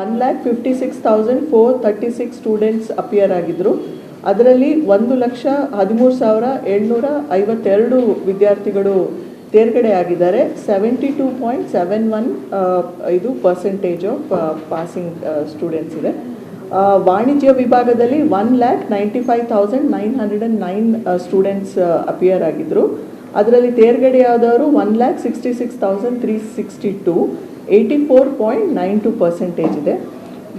One lakh fifty six thousand four thirty six students appear ಆಗಿದ್ದರು ಅದರಲ್ಲಿ ಒಂದು ಲಕ್ಷ ಹದಿಮೂರು ಸಾವಿರ ಏಳ್ನೂರ ಐವತ್ತೆರಡು ವಿದ್ಯಾರ್ಥಿಗಳು ತೇರ್ಗಡೆ ಆಗಿದ್ದಾರೆ. Seventy two point seven one ಇದು ಪರ್ಸೆಂಟೇಜ್ ಆಫ್ ಪಾಸಿಂಗ್ ಸ್ಟೂಡೆಂಟ್ಸ್ ಇದೆ. ವಾಣಿಜ್ಯ ವಿಭಾಗದಲ್ಲಿ one lakh ninety five thousand nine hundred and nine students appear ಆಗಿದ್ದರು ಅದರಲ್ಲಿ ತೇರ್ಗಡೆಯಾದವರು one lakh sixty six thousand three sixty two eighty four point nine two percentage ಇದೆ.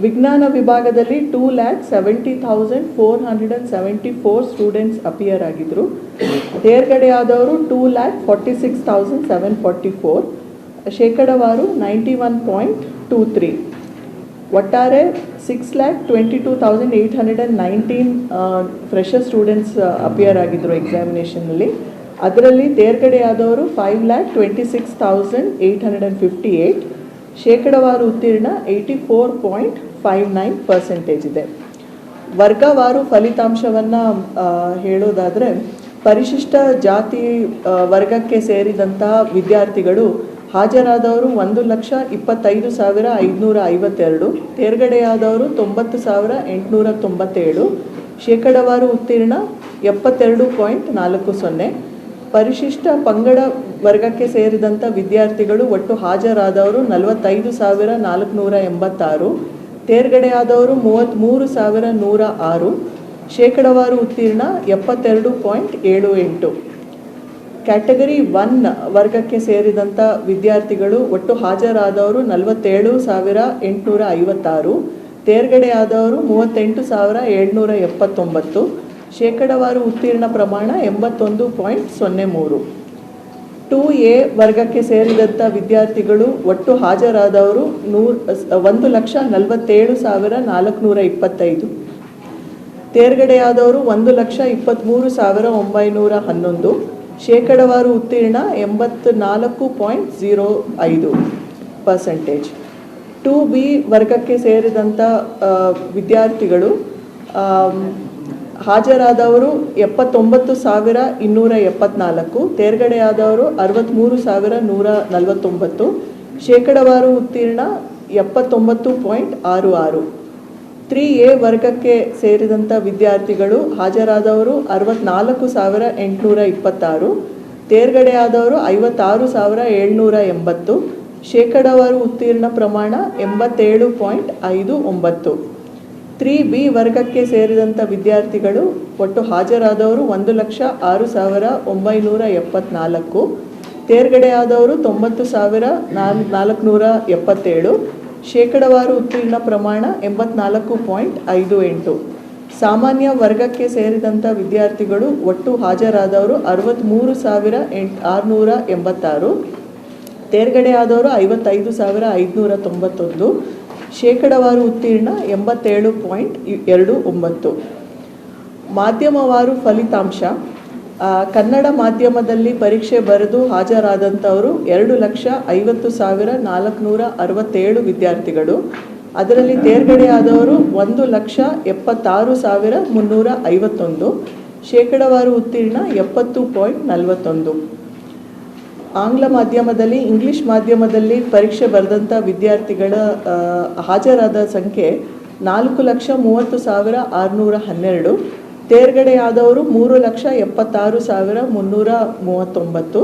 ವಿಜ್ಞಾನ ವಿಭಾಗದಲ್ಲಿ two lakh seventy thousand four hundred and seventy four students appear ಆಗಿದ್ದರು ತೇರ್ಗಡೆಯಾದವರು two lakh forty six thousand seven forty four ಶೇಕಡವಾರು ninety one point two three ಒಟ್ಟಾರೆ six lakh twenty two thousand eight hundred and nineteen fresher students appear ಆಗಿದ್ದರು ಎಕ್ಸಾಮಿನೇಷನಲ್ಲಿ ಅದರಲ್ಲಿ ತೇರ್ಗಡೆಯಾದವರು five lakh twenty six thousand eight hundred and fifty eight ಶೇಕಡವಾರು ಉತ್ತೀರ್ಣ eighty four point five nine percentage ಇದೆ. ವರ್ಗವಾರು ಫಲಿತಾಂಶವನ್ನು ಹೇಳೋದಾದರೆ ಪರಿಶಿಷ್ಟ ಜಾತಿ ವರ್ಗಕ್ಕೆ ಸೇರಿದಂತಹ ವಿದ್ಯಾರ್ಥಿಗಳು ಹಾಜರಾದವರು ಒಂದು ಲಕ್ಷ ಇಪ್ಪತ್ತೈದು ಸಾವಿರ ಐದುನೂರ ಐವತ್ತೆರಡು. ತೇರ್ಗಡೆಯಾದವರು ತೊಂಬತ್ತು ಸಾವಿರ ಎಂಟುನೂರ ತೊಂಬತ್ತೇಳು. ಶೇಕಡವಾರು ಉತ್ತೀರ್ಣ ಎಪ್ಪತ್ತೆರಡು ಪಾಯಿಂಟ್ ನಾಲ್ಕು ಸೊನ್ನೆ. ಪರಿಶಿಷ್ಟ ಪಂಗಡ ವರ್ಗಕ್ಕೆ ಸೇರಿದಂಥ ವಿದ್ಯಾರ್ಥಿಗಳು ಒಟ್ಟು ಹಾಜರಾದವರು ನಲವತ್ತೈದು ಸಾವಿರ ನಾಲ್ಕುನೂರ ಎಂಬತ್ತಾರು, ತೇರ್ಗಡೆಯಾದವರು ಮೂವತ್ತ್ಮೂರು ಸಾವಿರ ನೂರ ಆರು, ಶೇಕಡವಾರು ಉತ್ತೀರ್ಣ ಎಪ್ಪತ್ತೆರಡು ಪಾಯಿಂಟ್ ಏಳು ಎಂಟು. ಕ್ಯಾಟಗರಿ ಒನ್ ವರ್ಗಕ್ಕೆ ಸೇರಿದಂಥ ವಿದ್ಯಾರ್ಥಿಗಳು ಒಟ್ಟು ಹಾಜರಾದವರು ನಲವತ್ತೇಳು ಸಾವಿರ ಎಂಟುನೂರ ಐವತ್ತಾರು, ತೇರ್ಗಡೆಯಾದವರು ಮೂವತ್ತೆಂಟು ಸಾವಿರ ಏಳ್ನೂರ ಎಪ್ಪತ್ತೊಂಬತ್ತು ಶೇಕಡವಾರು ಉತ್ತೀರ್ಣ ಪ್ರಮಾಣ ಎಂಬತ್ತೊಂದು ಪಾಯಿಂಟ್ ಸೊನ್ನೆ ಮೂರು. ಟೂ ಎ ವರ್ಗಕ್ಕೆ ಸೇರಿದಂಥ ವಿದ್ಯಾರ್ಥಿಗಳು ಒಟ್ಟು ಹಾಜರಾದವರು ನೂರು, ಒಂದು ಲಕ್ಷ ನಲವತ್ತೇಳು ಸಾವಿರ ನಾಲ್ಕುನೂರ ಇಪ್ಪತ್ತೈದು. ತೇರ್ಗಡೆಯಾದವರು ಒಂದು ಲಕ್ಷ ಇಪ್ಪತ್ತ್ಮೂರು ಸಾವಿರ ಒಂಬೈನೂರ ಹನ್ನೊಂದು. ಶೇಕಡವಾರು ಉತ್ತೀರ್ಣ ಎಂಬತ್ನಾಲ್ಕು ಪಾಯಿಂಟ್ ಝೀರೋ ಐದು ಪರ್ಸೆಂಟೇಜ್ ಟು ಬಿ ವರ್ಗಕ್ಕೆ ಸೇರಿದಂಥ ವಿದ್ಯಾರ್ಥಿಗಳು ಹಾಜರಾದವರು ಎಪ್ಪತ್ತೊಂಬತ್ತು ಸಾವಿರ ಇನ್ನೂರ ಎಪ್ಪತ್ನಾಲ್ಕು, ತೇರ್ಗಡೆಯಾದವರು ಅರವತ್ತ್ಮೂರು ಸಾವಿರ ನೂರ ನಲವತ್ತೊಂಬತ್ತು, ಶೇಕಡವಾರು ಉತ್ತೀರ್ಣ ಎಪ್ಪತ್ತೊಂಬತ್ತು ಪಾಯಿಂಟ್ ಆರು ಆರು. ತ್ರೀ ಎ ವರ್ಗಕ್ಕೆ ಸೇರಿದಂಥ ವಿದ್ಯಾರ್ಥಿಗಳು ಹಾಜರಾದವರು ಅರವತ್ನಾಲ್ಕು ಸಾವಿರ ಎಂಟುನೂರ ಇಪ್ಪತ್ತಾರು, ತೇರ್ಗಡೆಯಾದವರು ಐವತ್ತಾರು ಸಾವಿರ ಏಳ್ನೂರ ಎಂಬತ್ತು, ಶೇಕಡವಾರು ಉತ್ತೀರ್ಣ ಪ್ರಮಾಣ ಎಂಬತ್ತೇಳು ಪಾಯಿಂಟ್ ಐದು ಒಂಬತ್ತು. ತ್ರೀ ಬಿ ವರ್ಗಕ್ಕೆ ಸೇರಿದಂಥ ವಿದ್ಯಾರ್ಥಿಗಳು ಒಟ್ಟು ಹಾಜರಾದವರು ಒಂದು ಲಕ್ಷ ಆರು ಸಾವಿರ ಒಂಬೈನೂರ ಎಪ್ಪತ್ನಾಲ್ಕು, ತೇರ್ಗಡೆಯಾದವರು ತೊಂಬತ್ತು ಸಾವಿರ ನಾಲ್, ನಾಲ್ಕುನೂರ ಎಪ್ಪತ್ತೇಳು, ಶೇಕಡವಾರು ಉತ್ತೀರ್ಣ ಪ್ರಮಾಣ ಎಂಬತ್ನಾಲ್ಕು ಪಾಯಿಂಟ್ ಐದು ಎಂಟು. ಸಾಮಾನ್ಯ ವರ್ಗಕ್ಕೆ ಸೇರಿದಂಥ ವಿದ್ಯಾರ್ಥಿಗಳು ಒಟ್ಟು ಹಾಜರಾದವರು ಅರವತ್ತ್ಮೂರು ಸಾವಿರ ಎಂಟು, ಆರುನೂರ ಎಂಬತ್ತಾರು, ತೇರ್ಗಡೆಯಾದವರು ಐವತ್ತೈದು ಸಾವಿರ ಐದುನೂರ ತೊಂಬತ್ತೊಂದು ಶೇಕಡವಾರು ಉತ್ತೀರ್ಣ ಎಂಬತ್ತೇಳು ಪಾಯಿಂಟ್ ಎರಡು ಒಂಬತ್ತು. ಮಾಧ್ಯಮವಾರು ಫಲಿತಾಂಶ ಕನ್ನಡ ಮಾಧ್ಯಮದಲ್ಲಿ ಪರೀಕ್ಷೆ ಬರೆದು ಹಾಜರಾದಂಥವರು ಎರಡು ಲಕ್ಷ ಐವತ್ತು ಸಾವಿರ ನಾಲ್ಕುನೂರ ಅರವತ್ತೇಳು ವಿದ್ಯಾರ್ಥಿಗಳು. ಅದರಲ್ಲಿ ತೇರ್ಗಡೆಯಾದವರು ಒಂದು ಲಕ್ಷ ಎಪ್ಪತ್ತಾರು ಸಾವಿರ ಮುನ್ನೂರ ಐವತ್ತೊಂದು. ಶೇಕಡವಾರು ಉತ್ತೀರ್ಣ ಎಪ್ಪತ್ತು ಪಾಯಿಂಟ್ ನಲವತ್ತೊಂದು. ಆಂಗ್ಲ ಮಾಧ್ಯಮದಲ್ಲಿ, ಇಂಗ್ಲಿಷ್ ಮಾಧ್ಯಮದಲ್ಲಿ ಪರೀಕ್ಷೆ ಬರೆದಂಥ ವಿದ್ಯಾರ್ಥಿಗಳ ಹಾಜರಾದ ಸಂಖ್ಯೆ ನಾಲ್ಕು ಲಕ್ಷ ಮೂವತ್ತು ಸಾವಿರ ಆರುನೂರ ಹನ್ನೆರಡು. ತೇರ್ಗಡೆಯಾದವರು ಮೂರು ಲಕ್ಷ ಎಪ್ಪತ್ತಾರು ಸಾವಿರ ಮುನ್ನೂರ ಮೂವತ್ತೊಂಬತ್ತು.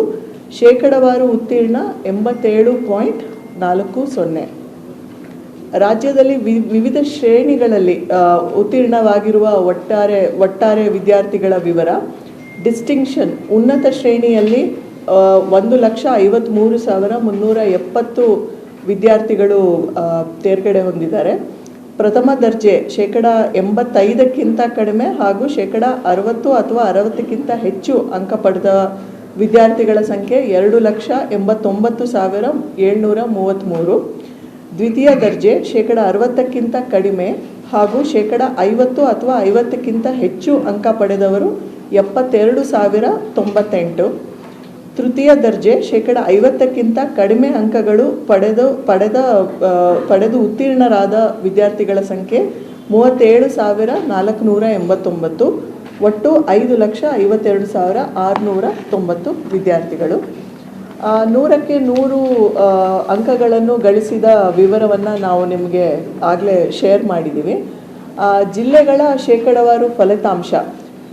ಶೇಕಡವಾರು ಉತ್ತೀರ್ಣ ಎಂಬತ್ತೇಳು ಪಾಯಿಂಟ್ ನಾಲ್ಕು ಸೊನ್ನೆ. ರಾಜ್ಯದಲ್ಲಿ ವಿವಿಧ ಶ್ರೇಣಿಗಳಲ್ಲಿ ಉತ್ತೀರ್ಣವಾಗಿರುವ ಒಟ್ಟಾರೆ ಒಟ್ಟಾರೆ ವಿದ್ಯಾರ್ಥಿಗಳ ವಿವರ. ಡಿಸ್ಟಿಂಕ್ಷನ್, ಉನ್ನತ ಶ್ರೇಣಿಯಲ್ಲಿ ಒಂದು ಲಕ್ಷ ಐವತ್ತ್ಮೂರು ಸಾವಿರ ಮುನ್ನೂರ ಎಪ್ಪತ್ತು ವಿದ್ಯಾರ್ಥಿಗಳು ತೇರ್ಗಡೆ ಹೊಂದಿದ್ದಾರೆ. ಪ್ರಥಮ ದರ್ಜೆ ಶೇಕಡ ಎಂಬತ್ತೈದಕ್ಕಿಂತ ಕಡಿಮೆ ಹಾಗೂ ಶೇಕಡ ಅರವತ್ತು ಅಥವಾ ಅರವತ್ತಕ್ಕಿಂತ ಹೆಚ್ಚು ಅಂಕ ಪಡೆದ ವಿದ್ಯಾರ್ಥಿಗಳ ಸಂಖ್ಯೆ ಎರಡು ಲಕ್ಷ ಎಂಬತ್ತೊಂಬತ್ತು ಸಾವಿರ ಏಳ್ನೂರ ಮೂವತ್ತ್ಮೂರು ದ್ವಿತೀಯ ದರ್ಜೆ ಶೇಕಡ ಅರವತ್ತಕ್ಕಿಂತ ಕಡಿಮೆ ಹಾಗೂ ಶೇಕಡ ಐವತ್ತು ಅಥವಾ ಐವತ್ತಕ್ಕಿಂತ ಹೆಚ್ಚು ಅಂಕ ಪಡೆದವರು ಎಪ್ಪತ್ತೆರಡು ಸಾವಿರ ತೊಂಬತ್ತೆಂಟು. ತೃತೀಯ ದರ್ಜೆ ಶೇಕಡ ಐವತ್ತಕ್ಕಿಂತ ಕಡಿಮೆ ಅಂಕಗಳು ಪಡೆದು, ಪಡೆದ ಪಡೆದು ಉತ್ತೀರ್ಣರಾದ ವಿದ್ಯಾರ್ಥಿಗಳ ಸಂಖ್ಯೆ ಮೂವತ್ತೇಳು ಸಾವಿರ ನಾಲ್ಕುನೂರ ಎಂಬತ್ತೊಂಬತ್ತು. ಒಟ್ಟು ಐದು ಲಕ್ಷ ಐವತ್ತೆರಡು ಸಾವಿರ ಆರುನೂರ ತೊಂಬತ್ತು ವಿದ್ಯಾರ್ಥಿಗಳು. ನೂರಕ್ಕೆ ನೂರು ಅಂಕಗಳನ್ನು ಗಳಿಸಿದ ವಿವರವನ್ನು ನಾವು ನಿಮಗೆ ಆಗಲೇ ಶೇರ್ ಮಾಡಿದ್ದೀವಿ ಜಿಲ್ಲೆಗಳ ಶೇಕಡವಾರು ಫಲಿತಾಂಶ.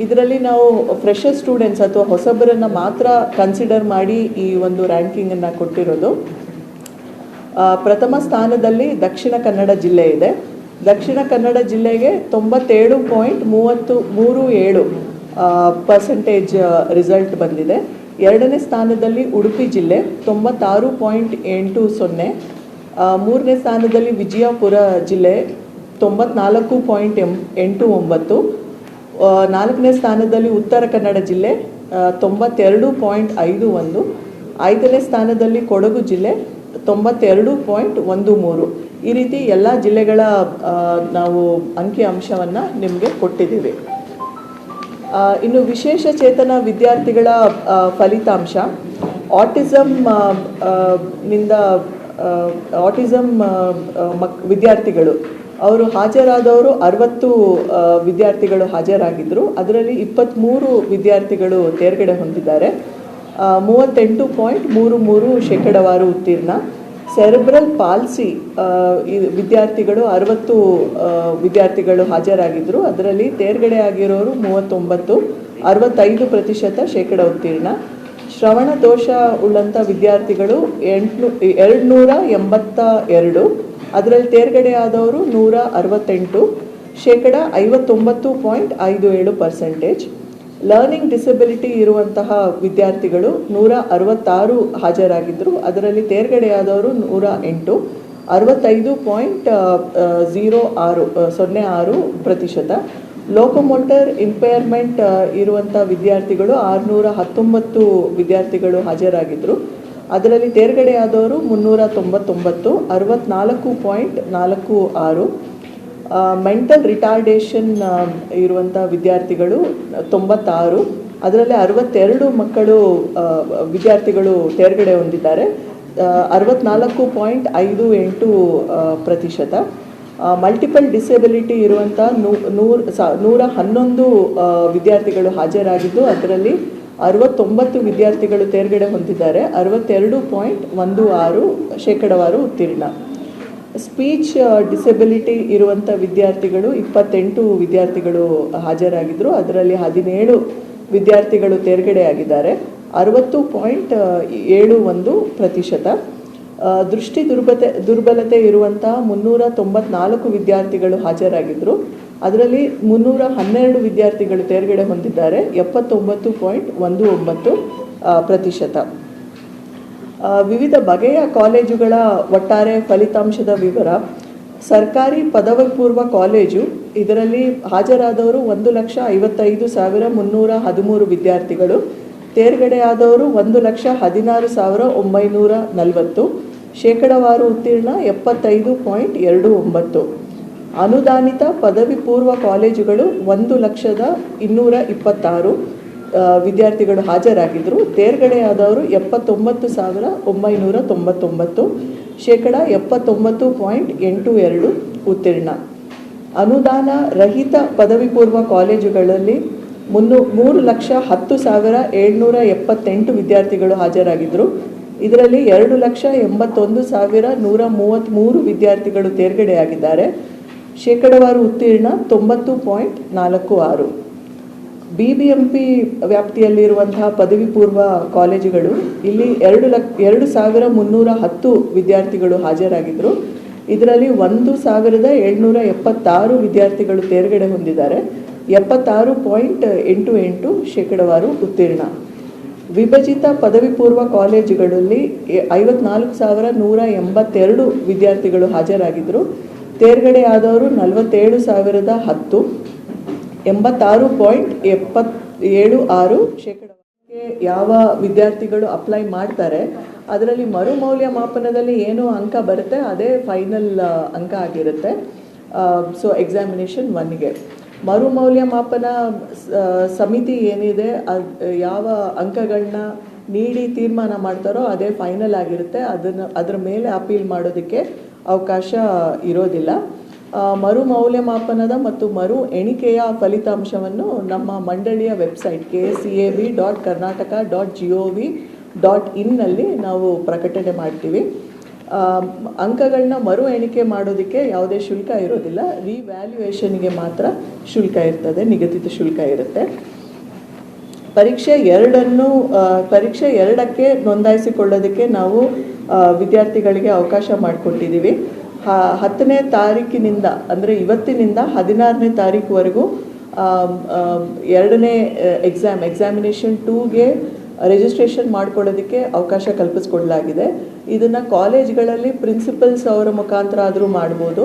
ಇದರಲ್ಲಿ ನಾವು ಫ್ರೆಶರ್ ಸ್ಟೂಡೆಂಟ್ಸ್ ಅಥವಾ ಹೊಸಬರನ್ನು ಮಾತ್ರ ಕನ್ಸಿಡರ್ ಮಾಡಿ ಈ ಒಂದು ರ್ಯಾಂಕಿಂಗನ್ನು ಕೊಟ್ಟಿರೋದು. ಪ್ರಥಮ ಸ್ಥಾನದಲ್ಲಿ ದಕ್ಷಿಣ ಕನ್ನಡ ಜಿಲ್ಲೆ ಇದೆ. ದಕ್ಷಿಣ ಕನ್ನಡ ಜಿಲ್ಲೆಗೆ ತೊಂಬತ್ತೇಳು ಪಾಯಿಂಟ್ ಮೂವತ್ತು ಮೂರು ಏಳು ಪರ್ಸೆಂಟೇಜ್ ರಿಸಲ್ಟ್ ಬಂದಿದೆ. ಎರಡನೇ ಸ್ಥಾನದಲ್ಲಿ ಉಡುಪಿ ಜಿಲ್ಲೆ ತೊಂಬತ್ತಾರು ಪಾಯಿಂಟ್ ಎಂಟು ಸೊನ್ನೆ ಮೂರನೇ ಸ್ಥಾನದಲ್ಲಿ ವಿಜಯಪುರ ಜಿಲ್ಲೆ ತೊಂಬತ್ನಾಲ್ಕು ಪಾಯಿಂಟ್ ಎಂ ಎಂಟು ಒಂಬತ್ತು ನಾಲ್ಕನೇ ಸ್ಥಾನದಲ್ಲಿ ಉತ್ತರ ಕನ್ನಡ ಜಿಲ್ಲೆ ತೊಂಬತ್ತೆರಡು ಪಾಯಿಂಟ್ ಐದು ಒಂದು, ಐದನೇ ಸ್ಥಾನದಲ್ಲಿ ಕೊಡಗು ಜಿಲ್ಲೆ, ತೊಂಬತ್ತೆರಡು ಪಾಯಿಂಟ್ ಒಂದು ಮೂರು. ಈ ರೀತಿ ಎಲ್ಲ ಜಿಲ್ಲೆಗಳ ನಾವು ಅಂಕಿ ಅಂಶವನ್ನು ನಿಮಗೆ ಕೊಟ್ಟಿದ್ದೀವಿ. ಇನ್ನು ವಿಶೇಷ ಚೇತನ ವಿದ್ಯಾರ್ಥಿಗಳ ಫಲಿತಾಂಶ. ಆಟಿಸಮ್ನಿಂದ ಆಟಿಸಮ್ ಮಕ್, ವಿದ್ಯಾರ್ಥಿಗಳು. ಅವರು ಹಾಜರಾದವರು ಅರವತ್ತು ವಿದ್ಯಾರ್ಥಿಗಳು ಹಾಜರಾಗಿದ್ದರು ಅದರಲ್ಲಿ ಇಪ್ಪತ್ತ್ಮೂರು ವಿದ್ಯಾರ್ಥಿಗಳು ತೇರ್ಗಡೆ ಹೊಂದಿದ್ದಾರೆ. ಮೂವತ್ತೆಂಟು ಪಾಯಿಂಟ್ ಮೂರು ಮೂರು ಶೇಕಡವಾರು ಉತ್ತೀರ್ಣ. ಸೆರೆಬ್ರಲ್ ಪಾಲ್ಸಿ ವಿದ್ಯಾರ್ಥಿಗಳು ಅರವತ್ತು ವಿದ್ಯಾರ್ಥಿಗಳು ಹಾಜರಾಗಿದ್ದರು ಅದರಲ್ಲಿ ತೇರ್ಗಡೆ ಆಗಿರೋರು ಮೂವತ್ತೊಂಬತ್ತು, ಅರವತ್ತೈದು ಪ್ರತಿಶತ ಶೇಕಡ ಉತ್ತೀರ್ಣ. ಶ್ರವಣ ದೋಷ ಉಳ್ಳಂಥ ವಿದ್ಯಾರ್ಥಿಗಳು ಎಂಟುನೂ ಎರಡು ನೂರ ಎಂಬತ್ತ ಎರಡು. ಅದರಲ್ಲಿ ತೇರ್ಗಡೆ ಆದವರು ನೂರ ಅರವತ್ತೆಂಟು, ಶೇಕಡ ಐವತ್ತೊಂಬತ್ತು ಪಾಯಿಂಟ್ ಐದು ಏಳು ಪರ್ಸೆಂಟೇಜ್. ಲರ್ನಿಂಗ್ ಡಿಸಬಿಲಿಟಿ ಇರುವಂತಹ ವಿದ್ಯಾರ್ಥಿಗಳು ನೂರ ಅರವತ್ತಾರು ಹಾಜರಾಗಿದ್ದರು. ಅದರಲ್ಲಿ ತೇರ್ಗಡೆಯಾದವರು ನೂರ ಎಂಟು, ಅರವತ್ತೈದು ಪಾಯಿಂಟ್ ಝೀರೋ ಆರು ಸೊನ್ನೆ ಆರು ಪ್ರತಿಶತ. ಲೋಕೋಮೋಟರ್ ಇಂಪೇರ್ಮೆಂಟ್ ಇರುವಂಥ ವಿದ್ಯಾರ್ಥಿಗಳು ಆರುನೂರ ಹತ್ತೊಂಬತ್ತು ವಿದ್ಯಾರ್ಥಿಗಳು ಹಾಜರಾಗಿದ್ದರು. ಅದರಲ್ಲಿ ತೇರ್ಗಡೆ ಆದವರು ಮುನ್ನೂರ ತೊಂಬತ್ತೊಂಬತ್ತು, ಅರವತ್ನಾಲ್ಕು ಪಾಯಿಂಟ್ ನಾಲ್ಕು ಆರು. ಮೆಂಟಲ್ ರಿಟಾರ್ಡೇಷನ್ ಇರುವಂಥ ವಿದ್ಯಾರ್ಥಿಗಳು ತೊಂಬತ್ತಾರು. ಅದರಲ್ಲಿ ಅರವತ್ತೆರಡು ಮಕ್ಕಳು ವಿದ್ಯಾರ್ಥಿಗಳು ತೇರ್ಗಡೆ ಹೊಂದಿದ್ದಾರೆ. ಅರವತ್ನಾಲ್ಕು ಪಾಯಿಂಟ್ ಐದು ಎಂಟು ಪ್ರತಿಶತ. ಮಲ್ಟಿಪಲ್ ಡಿಸೆಬಿಲಿಟಿ ಇರುವಂಥ ನೂ, ನೂರ, ಸಾ, ನೂರ ಹನ್ನೊಂದು ವಿದ್ಯಾರ್ಥಿಗಳು ಹಾಜರಾಗಿದ್ದು, ಅದರಲ್ಲಿ ಅರವತ್ತೊಂಬತ್ತು ವಿದ್ಯಾರ್ಥಿಗಳು ತೇರ್ಗಡೆ ಹೊಂದಿದ್ದಾರೆ. ಅರವತ್ತೆರಡು ಪಾಯಿಂಟ್ ಒಂದು ಆರು ಶೇಕಡವಾರು ಉತ್ತೀರ್ಣ. ಸ್ಪೀಚ್ ಡಿಸೆಬಿಲಿಟಿ ಇರುವಂಥ ವಿದ್ಯಾರ್ಥಿಗಳು, ಇಪ್ಪತ್ತೆಂಟು ವಿದ್ಯಾರ್ಥಿಗಳು ಹಾಜರಾಗಿದ್ದರು ಅದರಲ್ಲಿ ಹದಿನೇಳು ವಿದ್ಯಾರ್ಥಿಗಳು ತೇರ್ಗಡೆ ಆಗಿದ್ದಾರೆ. ಅರವತ್ತು ಪಾಯಿಂಟ್ ಏಳು ಒಂದು ಪ್ರತಿಶತ. ದೃಷ್ಟಿ ದುರ್ಬತೆ, ದುರ್ಬಲತೆ ಇರುವಂಥ ಮುನ್ನೂರ ತೊಂಬತ್ನಾಲ್ಕು ವಿದ್ಯಾರ್ಥಿಗಳು ಹಾಜರಾಗಿದ್ದರು ಅದರಲ್ಲಿ ಮುನ್ನೂರ ಹನ್ನೆರಡು ವಿದ್ಯಾರ್ಥಿಗಳು ತೇರ್ಗಡೆ ಹೊಂದಿದ್ದಾರೆ, ಎಪ್ಪತ್ತೊಂಬತ್ತು ಪಾಯಿಂಟ್ ಒಂದು ಒಂಬತ್ತು ಪ್ರತಿಶತ. ವಿವಿಧ ಬಗೆಯ ಕಾಲೇಜುಗಳ ಒಟ್ಟಾರೆ ಫಲಿತಾಂಶದ ವಿವರ, ಸರ್ಕಾರಿ ಪದವಿ ಪೂರ್ವ ಕಾಲೇಜು, ಇದರಲ್ಲಿ ಹಾಜರಾದವರು ಒಂದು ಲಕ್ಷ ಐವತ್ತೈದು ಸಾವಿರ ಮುನ್ನೂರ ಹದಿಮೂರು ವಿದ್ಯಾರ್ಥಿಗಳು, ತೇರ್ಗಡೆಯಾದವರು ಒಂದು ಲಕ್ಷ ಹದಿನಾರು ಸಾವಿರ ಒಂಬೈನೂರ ನಲವತ್ತು, ಶೇಕಡವಾರು ಉತ್ತೀರ್ಣ ಎಪ್ಪತ್ತೈದು ಪಾಯಿಂಟ್ ಎರಡು ಒಂಬತ್ತು. ಅನುದಾನಿತ ಪದವಿ ಪೂರ್ವ ಕಾಲೇಜುಗಳು ಒಂದು ಲಕ್ಷದ ಇನ್ನೂರ ಇಪ್ಪತ್ತಾರು ವಿದ್ಯಾರ್ಥಿಗಳು ಹಾಜರಾಗಿದ್ದರು ತೇರ್ಗಡೆಯಾದವರು ಎಪ್ಪತ್ತೊಂಬತ್ತು ಸಾವಿರ ಒಂಬೈನೂರ ತೊಂಬತ್ತೊಂಬತ್ತು, ಶೇಕಡ ಎಪ್ಪತ್ತೊಂಬತ್ತು ಪಾಯಿಂಟ್ ಎಂಟು ಎರಡು ಉತ್ತೀರ್ಣ. ಅನುದಾನ ರಹಿತ ಪದವಿ ಪೂರ್ವ ಕಾಲೇಜುಗಳಲ್ಲಿ ಮುನ್ನೂ, ಮೂರು ಲಕ್ಷ ಹತ್ತು ಸಾವಿರ ಏಳ್ನೂರ ಎಪ್ಪತ್ತೆಂಟು ವಿದ್ಯಾರ್ಥಿಗಳು ಹಾಜರಾಗಿದ್ದರು ಇದರಲ್ಲಿ ಎರಡು ಲಕ್ಷ ಎಂಬತ್ತೊಂದು ಸಾವಿರ ನೂರ ಮೂವತ್ತ್ಮೂರು ವಿದ್ಯಾರ್ಥಿಗಳು ತೇರ್ಗಡೆಯಾಗಿದ್ದಾರೆ. ಶೇಕಡವಾರು ಉತ್ತೀರ್ಣ ತೊಂಬತ್ತು ಪಾಯಿಂಟ್ ನಾಲ್ಕು ಆರು. ಬಿ ಬಿ ಎಂ ಪಿ ವ್ಯಾಪ್ತಿಯಲ್ಲಿರುವಂತಹ ಪದವಿ ಪೂರ್ವ ಕಾಲೇಜುಗಳು ಇಲ್ಲಿ ಎರಡು ಲಕ್, ಎರಡು ಸಾವಿರ ಮುನ್ನೂರ ಹತ್ತು ವಿದ್ಯಾರ್ಥಿಗಳು ಹಾಜರಾಗಿದ್ದರು. ಇದರಲ್ಲಿ ಒಂದು ಸಾವಿರದ ಏಳ್ನೂರ ಎಪ್ಪತ್ತಾರು ವಿದ್ಯಾರ್ಥಿಗಳು ತೇರ್ಗಡೆ ಹೊಂದಿದ್ದಾರೆ. ಎಪ್ಪತ್ತಾರು ಪಾಯಿಂಟ್ ಎಂಟು ಎಂಟು ಶೇಕಡವಾರು ಉತ್ತೀರ್ಣ. ವಿಭಜಿತ ಪದವಿ ಪೂರ್ವ ಕಾಲೇಜುಗಳಲ್ಲಿ ಐವತ್ನಾಲ್ಕು ಸಾವಿರ ನೂರ ಎಂಬತ್ತೆರಡು ವಿದ್ಯಾರ್ಥಿಗಳು ಹಾಜರಾಗಿದ್ದರು. ತೇರ್ಗಡೆಯಾದವರು ನಲವತ್ತೇಳು ಸಾವಿರದ ಹತ್ತು, ಎಂಬತ್ತಾರು ಪಾಯಿಂಟ್ ಎಪ್ಪತ್ ಏಳು ಆರು ಶೇಕಡಕ್ಕೆ ಯಾವ ವಿದ್ಯಾರ್ಥಿಗಳು ಅಪ್ಲೈ ಮಾಡ್ತಾರೆ, ಅದರಲ್ಲಿ ಮರು ಮೌಲ್ಯಮಾಪನದಲ್ಲಿ ಏನು ಅಂಕ ಬರುತ್ತೆ, ಅದೇ ಫೈನಲ್ ಅಂಕ ಆಗಿರುತ್ತೆ. ಸೊ ಎಕ್ಸಾಮಿನೇಷನ್ ಒನ್ಗೆ ಮರು ಮೌಲ್ಯಮಾಪನ ಸಮಿತಿ ಏನಿದೆ, ಅದು, ಯಾವ ಅಂಕಗಳನ್ನ ನೀಡಿ ತೀರ್ಮಾನ ಮಾಡ್ತಾರೋ ಅದೇ ಫೈನಲ್ ಆಗಿರುತ್ತೆ. ಅದನ್ನು, ಅದರ ಮೇಲೆ ಅಪೀಲ್ ಮಾಡೋದಕ್ಕೆ ಅವಕಾಶ ಇರೋದಿಲ್ಲ. ಮರು ಮೌಲ್ಯಮಾಪನದ ಮತ್ತು ಮರು ಎಣಿಕೆಯ ಫಲಿತಾಂಶವನ್ನು ನಮ್ಮ ಮಂಡಳಿಯ website K C A B dot Karnataka dot G O V dot ಇನ್ನಲ್ಲಿ ನಾವು ಪ್ರಕಟಣೆ ಮಾಡ್ತೀವಿ. ಅಂಕಗಳನ್ನ ಮರು ಎಣಿಕೆ ಮಾಡೋದಕ್ಕೆ ಯಾವುದೇ ಶುಲ್ಕ ಇರೋದಿಲ್ಲ. ರಿವ್ಯಾಲ್ಯೂಯೇಷನ್ಗೆ ಮಾತ್ರ ಶುಲ್ಕ ಇರ್ತದೆ, ನಿಗದಿತ ಶುಲ್ಕ ಇರುತ್ತೆ. ಪರೀಕ್ಷೆ ಎರಡನ್ನು ಪರೀಕ್ಷೆ ಎರಡಕ್ಕೆ ನೋಂದಾಯಿಸಿಕೊಳ್ಳೋದಕ್ಕೆ ನಾವು ವಿದ್ಯಾರ್ಥಿಗಳಿಗೆ ಅವಕಾಶ ಮಾಡಿಕೊಟ್ಟಿದ್ದೀವಿ. ಹತ್ತನೇ ತಾರೀಕಿನಿಂದ, ಅಂದರೆ ಇವತ್ತಿನಿಂದ ಹದಿನಾರನೇ ತಾರೀಕುವರೆಗೂ ಎರಡನೇ ಎಕ್ಸಾಮ್ ಎಕ್ಸಾಮಿನೇಷನ್ ಟೂಗೆ ರಿಜಿಸ್ಟ್ರೇಷನ್ ಮಾಡ್ಕೊಳ್ಳೋದಕ್ಕೆ ಅವಕಾಶ ಕಲ್ಪಿಸ್ಕೊಡ್ಲಾಗಿದೆ. ಇದನ್ನು ಕಾಲೇಜ್ಗಳಲ್ಲಿ ಪ್ರಿನ್ಸಿಪಲ್ಸ್ ಅವರ ಮುಖಾಂತರ ಆದರೂ ಮಾಡ್ಬೋದು,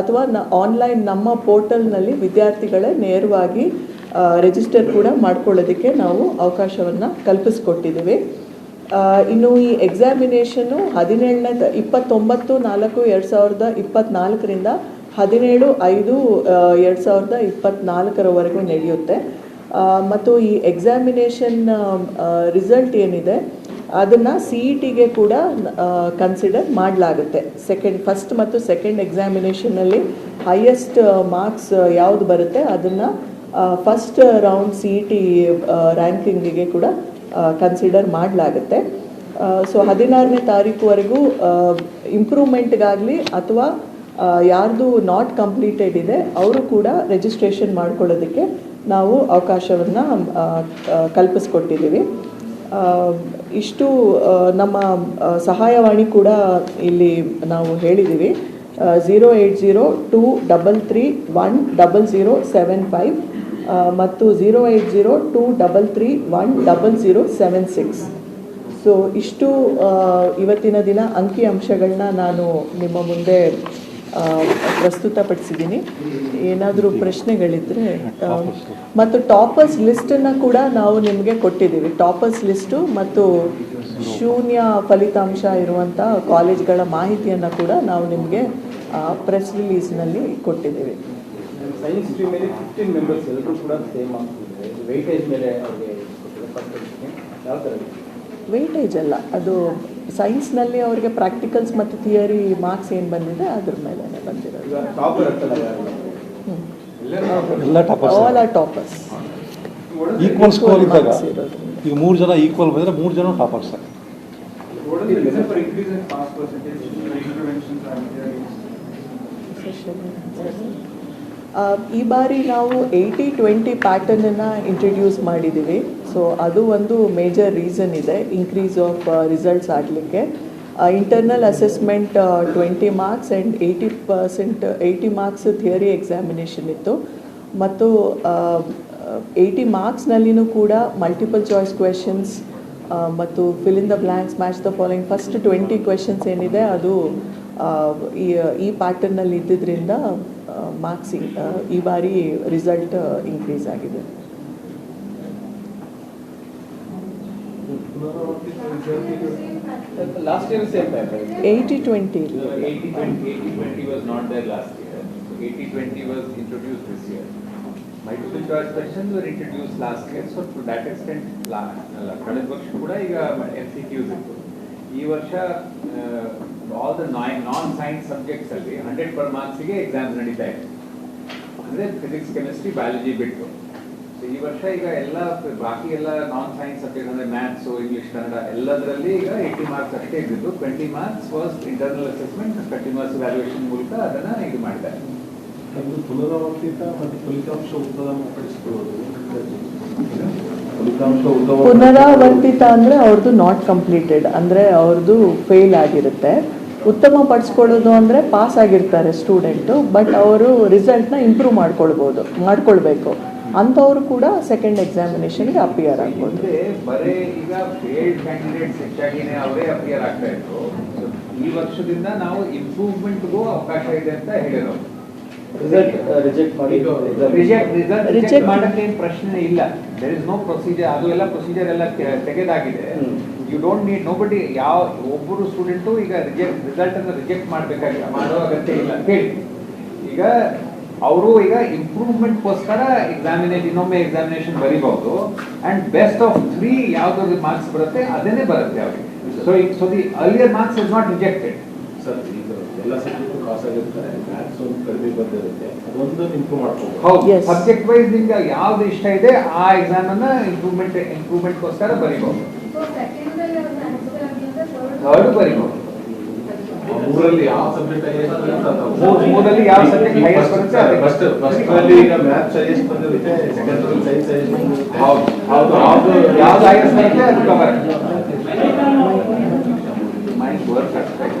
ಅಥವಾ ನ ಆನ್ಲೈನ್ ನಮ್ಮ ಪೋರ್ಟಲ್ನಲ್ಲಿ ವಿದ್ಯಾರ್ಥಿಗಳೇ ನೇರವಾಗಿ ರಿಜಿಸ್ಟರ್ ಕೂಡ ಮಾಡ್ಕೊಳ್ಳೋದಕ್ಕೆ ನಾವು ಅವಕಾಶವನ್ನು ಕಲ್ಪಿಸ್ಕೊಟ್ಟಿದ್ದೀವಿ. ಇನ್ನು ಈ ಎಕ್ಸಾಮಿನೇಷನ್ನು ಹದಿನೇಳನೇ ಇಪ್ಪತ್ತೊಂಬತ್ತು, ನಾಲ್ಕು, ಎರಡು ಸಾವಿರದ ಇಪ್ಪತ್ತ್ನಾಲ್ಕರಿಂದ ಹದಿನೇಳು, ಐದು ಎರಡು ಸಾವಿರದ ಇಪ್ಪತ್ತ್ನಾಲ್ಕರವರೆಗೂ ನಡೆಯುತ್ತೆ. ಮತ್ತು ಈ ಎಕ್ಸಾಮಿನೇಷನ್ ರಿಸಲ್ಟ್ ಏನಿದೆ, ಅದನ್ನು ಸಿ ಇ ಟಿಗೆ ಕೂಡ ಕನ್ಸಿಡರ್ ಮಾಡಲಾಗುತ್ತೆ. ಸೆಕೆಂಡ್ ಫಸ್ಟ್ ಮತ್ತು ಸೆಕೆಂಡ್ ಎಕ್ಸಾಮಿನೇಷನಲ್ಲಿ ಹೈಯೆಸ್ಟ್ ಮಾರ್ಕ್ಸ್ ಯಾವುದು ಬರುತ್ತೆ, ಅದನ್ನು first round C E T ರ್ಯಾಂಕಿಂಗಿಗೆ ಕೂಡ ಕನ್ಸಿಡರ್ ಮಾಡಲಾಗುತ್ತೆ. ಸೊ ಹದಿನಾರನೇ ತಾರೀಕುವರೆಗೂ ಇಂಪ್ರೂವ್ಮೆಂಟ್ಗಾಗಲಿ ಅಥವಾ ಯಾರ್ದು ನಾಟ್ ಕಂಪ್ಲೀಟೆಡ್ ಇದೆ, ಅವರು ಕೂಡ ರಿಜಿಸ್ಟ್ರೇಷನ್ ಮಾಡ್ಕೊಳ್ಳೋದಕ್ಕೆ ನಾವು ಅವಕಾಶವನ್ನು ಕಲ್ಪಿಸ್ಕೊಟ್ಟಿದ್ದೀವಿ. ಇಷ್ಟು ನಮ್ಮ ಸಹಾಯವಾಣಿ ಕೂಡ ಇಲ್ಲಿ ನಾವು ಹೇಳಿದ್ದೀವಿ. Zero eight zero two double three one double zero seven five ಮತ್ತು zero eight zero two double three one double zero seven six so ಇಷ್ಟು ಇವತ್ತಿನ ದಿನ ಅಂಕಿ ಅಂಶಗಳನ್ನ ನಾನು ನಿಮ್ಮ ಮುಂದೆ ಪ್ರಸ್ತುತಪಡಿಸಿದ್ದೀನಿ. ಏನಾದರೂ ಪ್ರಶ್ನೆಗಳಿದ್ದರೆ ಮತ್ತು ಟಾಪರ್ಸ್ ಲಿಸ್ಟನ್ನು ಕೂಡ ನಾವು ನಿಮಗೆ ಕೊಟ್ಟಿದ್ದೀವಿ. ಟಾಪರ್ಸ್ ಲಿಸ್ಟು ಮತ್ತು ಶೂನ್ಯ ಫಲಿತಾಂಶ ಇರುವಂಥ ಕಾಲೇಜ್ಗಳ ಮಾಹಿತಿಯನ್ನು ಕೂಡ ನಾವು ನಿಮಗೆ ಪ್ರೆಸ್ ರಿಲೀಸ್ನಲ್ಲಿ ಕೊಟ್ಟಿದ್ದೀವಿ. ಸೈನ್ಸ್ ಸ್ಟ್ರೀಮ್ ಮೇಲೆ ಫಿಫ್ಟೀನ್ ಮೆಂಬರ್ಸ್ ಎಲ್ಲರೂ ಕೂಡ ಸೇಮ್ ಆಗ್ತಿದೆ ವೆಯ್ಟೇಜ್ ಮೇಲೆ ಅವ್ರಿಗೆ ಯಾವ ಥರ? ವೆಯ್ಟೇಜ್ ಅಲ್ಲ. ಅದು ಸೈನ್ಸ್ನಲ್ಲಿ ಅವರಿಗೆ ಪ್ರಾಕ್ಟಿಕಲ್ಸ್ ಮತ್ತು ಥಿಯರಿ ಮಾರ್ಕ್ಸ್ ಏನು ಬಂದಿದೆ ಅದ್ರ ಮೇಲೆ ಬಂದಿರೋದು. ಎಲ್ಲ toppers all are toppers equal score ಇದ್ದಾಗ. ಈಗ ಮೂರು ಜನ ಈಕ್ವಲ್ ಬಂದರೆ ಮೂರು ಜನ ಟಾಪರ್ಸ್ What ಈ ಬಾರಿ ನಾವು ಏಯ್ಟಿ ಟ್ವೆಂಟಿ ಪ್ಯಾಟರ್ನನ್ನು ಇಂಟ್ರಡ್ಯೂಸ್ ಮಾಡಿದ್ದೀವಿ ಸೊ ಅದು ಒಂದು ಮೇಜರ್ ರೀಸನ್ ಇದೆ ಇನ್ಕ್ರೀಸ್ ಆಫ್ ರಿಸಲ್ಟ್ಸ್ ಆಗಲಿಕ್ಕೆ. Internal assessment twenty marks and eighty percent eighty marks theory examination ಇತ್ತು. ಮತ್ತು ಏಯ್ಟಿ ಮಾರ್ಕ್ಸ್ನಲ್ಲಿನೂ ಕೂಡ ಮಲ್ಟಿಪಲ್ ಚಾಯ್ಸ್ ಕ್ವೆಶನ್ಸ್ ಮತ್ತು fill in the blanks match the following first twenty questions ಏನಿದೆ, ಅದು ಈ ಪ್ಯಾಟರ್ನಲ್ಲಿ ಪ್ಯಾಟರ್ನ್ ಅಲ್ಲಿ ಇದ್ದಿದ್ದರಿಂದ ಮಾರ್ಕಿಂಗ್ ಈ ಬಾರಿ ರಿಸಲ್ಟ್ ಇನ್ಕ್ರೀಸ್ ಆಗಿದೆ. Last twenty same paper 80 was not there last year 80 20 was introduced this year. ಮೈಕ್ರೋಬಿಯಾ sections were introduced year so ಕಳೆದ ವರ್ಷ ಕೂಡ ಈಗ ಎಸಿಸಿ ಯು ಇ ಈ ವರ್ಷ all the non science subjects ಅಲ್ಲಿ ಹಂಡ್ರೆಡ್ ಪರ್ ಮಾರ್ಕ್ಸಿಗೆ ಎಕ್ಸಾಮ್ ನಡೀತಾ ಇದೆ ಅಂದರೆ ಫಿಸಿಕ್ಸ್ ಕೆಮಿಸ್ಟ್ರಿ ಬಯಾಲಜಿ ಬಿಟ್ಟು ಸೊ ಈ ವರ್ಷ ಈಗ ಎಲ್ಲ ಬಾಕಿ ಎಲ್ಲ ನಾನ್ ಸೈನ್ಸ್ ಸಬ್ಜೆಕ್ಟ್ ಅಂದರೆ ಮ್ಯಾಥ್ಸು ಇಂಗ್ಲೀಷ್ ಕನ್ನಡ ಎಲ್ಲದರಲ್ಲಿ ಈಗ ಏಯ್ಟಿ ಮಾರ್ಕ್ಸ್ ಅಷ್ಟೇ ಇದ್ದಿದ್ದು. Twenty marks first internal assessment continuous valuation ಮೂಲಕ ಅದನ್ನು ಇದು ಮಾಡಿದ್ದಾರೆ. ಪುನರಾವರ್ತಿತ ಮತ್ತು ಫಲಿತಾಂಶ ಉತ್ತರ ಉತ್ತಮ ಪುನರಾವರ್ತಿತ ಅಂದರೆ ಅವ್ರದ್ದು ನಾಟ್ ಕಂಪ್ಲೀಟೆಡ್ ಅಂದರೆ ಅವ್ರದ್ದು ಫೇಲ್ ಆಗಿರುತ್ತೆ. ಉತ್ತಮ ಪಡಿಸ್ಕೊಳ್ಳೋದು ಅಂದರೆ ಪಾಸ್ ಆಗಿರ್ತಾರೆ ಸ್ಟೂಡೆಂಟು ಬಟ್ ಅವರು ರಿಸಲ್ಟ್ನ ಇಂಪ್ರೂವ್ ಮಾಡ್ಕೊಳ್ಬೋದು ಮಾಡ್ಕೊಳ್ಬೇಕು. ಅಂಥವ್ರು ಕೂಡ ಸೆಕೆಂಡ್ ಎಕ್ಸಾಮಿನೇಷನ್ಗೆ ಅಪಿಯರ್ ಆಗ್ಬೋದು. ಈ ವರ್ಷದಿಂದ ನಾವು ಇಂಪ್ರೂವ್ಮೆಂಟ್ಗೂ ಅವಕಾಶ ಇದೆ ಅಂತ ಹೇಳಿರೋದು. ರಿಜೆಕ್ಟ್ ಮಾಡಿ ರಿಜೆಕ್ಟ್ ಮಾಡಕ್ಕೆ ಏನ್ ಪ್ರಶ್ನೆ ಇಲ್ಲ. ದೇರ್ ಇಸ್ ನೋ ಪ್ರೊಸೀಜರ್ ಅದು ಎಲ್ಲ ಪ್ರೊಸೀಜರ್ ಎಲ್ಲ ತೆಗೆದಾಗಿದೆ. ಯು ಡೋಂಟ್ ನೀಡ್ ನೋ ಯಾವ ಒಬ್ಬರು ಸ್ಟೂಡೆಂಟು ಈಗ ರಿಜೆಕ್ಟ್ ರಿಸಲ್ಟ್ ಅನ್ನು ರಿಜೆಕ್ಟ್ ಮಾಡಬೇಕಾಗಿಲ್ಲ. ಮಾಡೋ ಅಗತ್ಯ ಇಲ್ಲ. ಹೇಳಿ. ಈಗ ಅವರು ಈಗ ಇಂಪ್ರೂವ್ಮೆಂಟ್ಗೋಸ್ಕರ ಎಕ್ಸಾಮಿನೇಷನ್ ಇನ್ನೊಮ್ಮೆ ಎಕ್ಸಾಮಿನೇಷನ್ ಬರಿಬಹುದು. ಅಂಡ್ ಬೆಸ್ಟ್ ಆಫ್ ತ್ರೀ ಯಾವ್ದು ಮಾರ್ಕ್ಸ್ ಬರುತ್ತೆ ಅದನ್ನೇ ಬರುತ್ತೆ ಅವರಿಗೆ. So so the earlier marks is not rejected sir ಈಗ ಎಲ್ಲ ಸಬ್ಜೆಕ್ಟ್ ಕಾಸ್ ಆಗಿರ್ತಾರೆ. ಕಡಿಮೆ ಬಂದಿರುತ್ತೆ. ಅದೊಂದು ಇಂಪ್ರೂವ್ ಹೌದು. Yes. ಸಬ್ಜೆಕ್ಟ್ ವೈಸ್ ನಿಮ್ಗೆ ಯಾವ್ದು ಇಷ್ಟ ಇದೆ ಆ ಎಕ್ಸಾಮ್ ಅನ್ನ ಇಂಪ್ರೂವ್ಮೆಂಟ್ ಇಂಪ್ರೂವ್ಮೆಂಟ್ಗೋಸ್ಕರ ಬರಿಬಹುದು ಥರ್ಡ್ ಬರೀಬಹುದು ಮೂರಲ್ಲಿ ಯಾವ ಸಬ್ಜೆಕ್ಟ್ ಅದು ಮೂರ್- ಮೂರಲ್ಲಿ ಯಾವ subject highest ಬರುತ್ತೆ ಅದಕ್ಕೆ. ಫಸ್ಟ್ ಫಸ್ಟ್ ಅಲ್ಲಿ ಈಗ ಮ್ಯಾಥ್ಸ್ ಹೈಯೆಸ್ಟ್ ಬಂದಿರುತ್ತೆ ಸೆಕೆಂಡ್ ಸೈನ್ಸ್ ಹೈಯೆಸ್ಟ್ ಬಂದಿರುತ್ತೆ. ಹೌದು. ಹೌದು. ಯಾವ್ದು ಯಾವ್ದು highest ಬರುತ್ತೆ ಅದು ವರ್ಕ್ ಆಗ್ತಾ ಇದೆ.